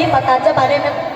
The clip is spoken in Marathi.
ही बारे में